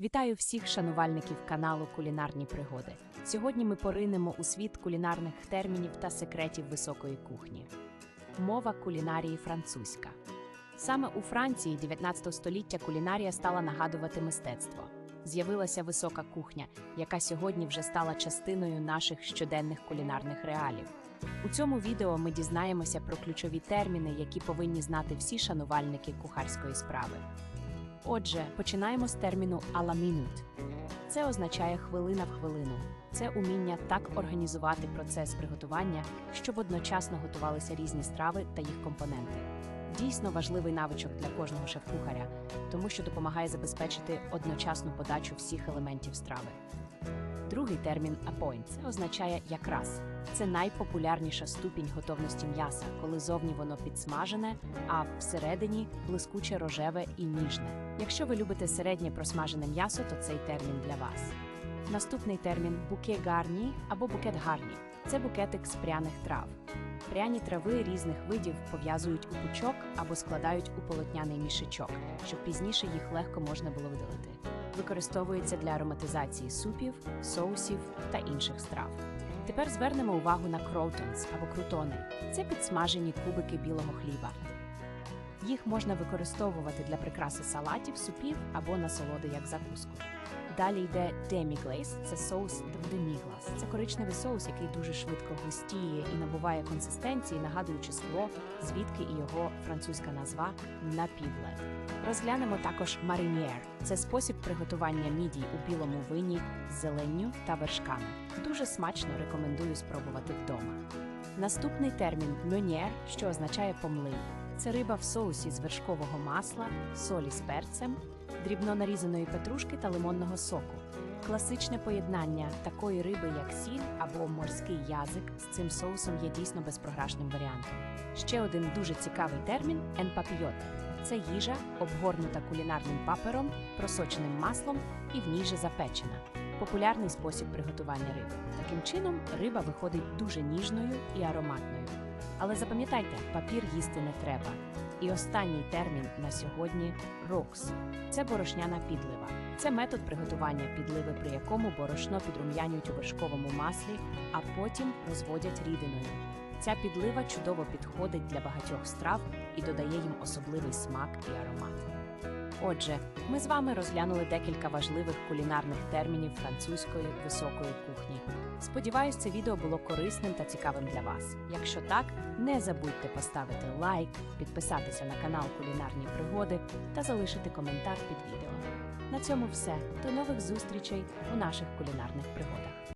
Вітаю всіх шанувальників каналу Кулінарні пригоди. Сьогодні ми поринемо у світ кулінарних термінів та секретів високої кухні. Мова кулінарії французька. Саме у Франції 19 століття кулінарія стала нагадувати мистецтво. З'явилася висока кухня, яка сьогодні вже стала частиною наших щоденних кулінарних реалів. У цьому відео ми дізнаємося про ключові терміни, які повинні знати всі шанувальники кухарської справи. Отже, починаємо з терміну аламінут. Це означає хвилина в хвилину. Це уміння так організувати процес приготування, щоб одночасно готувалися різні страви та їх компоненти. Дійсно важливий навичок для кожного шеф-кухаря, тому що допомагає забезпечити одночасну подачу всіх елементів страви. Другий термін «à – це означає якраз. Це найпопулярніша ступінь готовності м'яса, коли зовні воно підсмажене, а всередині блискуче рожеве і ніжне. Якщо ви любите середнє просмажене м'ясо, то цей термін для вас. Наступний термін буке гарні або букет гарні це букетик з пряних трав. Пряні трави різних видів пов'язують у пучок або складають у полотняний мішечок, щоб пізніше їх легко можна було видалити. Використовується для ароматизації супів, соусів та інших страв. Тепер звернемо увагу на кроутонс або крутони. Це підсмажені кубики білого хліба. Їх можна використовувати для прикраси салатів, супів або насолоди як закуску. Далі йде деміглейс – це соус деміглас. Це коричневий соус, який дуже швидко густіє і набуває консистенції, нагадуючи скло, звідки і його французька назва напівлед. Розглянемо також мариньєр. Це спосіб приготування мідій у білому вині з зеленню та вершками. Дуже смачно рекомендую спробувати вдома. Наступний термін мьонєр, що означає помлив. Це риба в соусі з вершкового масла, солі з перцем, дрібно нарізаної петрушки та лимонного соку. Класичне поєднання такої риби, як сіль або морський язик, з цим соусом є дійсно безпрограшним варіантом. Ще один дуже цікавий термін енпапійоте. Це їжа, обгорнута кулінарним папером, просоченим маслом і в ній же запечена. Популярний спосіб приготування риби. Таким чином, риба виходить дуже ніжною і ароматною. Але запам'ятайте, папір їсти не треба. І останній термін на сьогодні рокс. Це борошняна підлива. Це метод приготування підливи, при якому борошно підрум'янюють у вершковому маслі, а потім розводять рідиною. Ця підлива чудово підходить для багатьох страв і додає їм особливий смак і аромат. Отже, ми з вами розглянули декілька важливих кулінарних термінів французької високої кухні. Сподіваюсь, це відео було корисним та цікавим для вас. Якщо так, не забудьте поставити лайк, підписатися на канал Кулінарні пригоди та залишити коментар під відео. На цьому все. До нових зустрічей у наших кулінарних пригодах.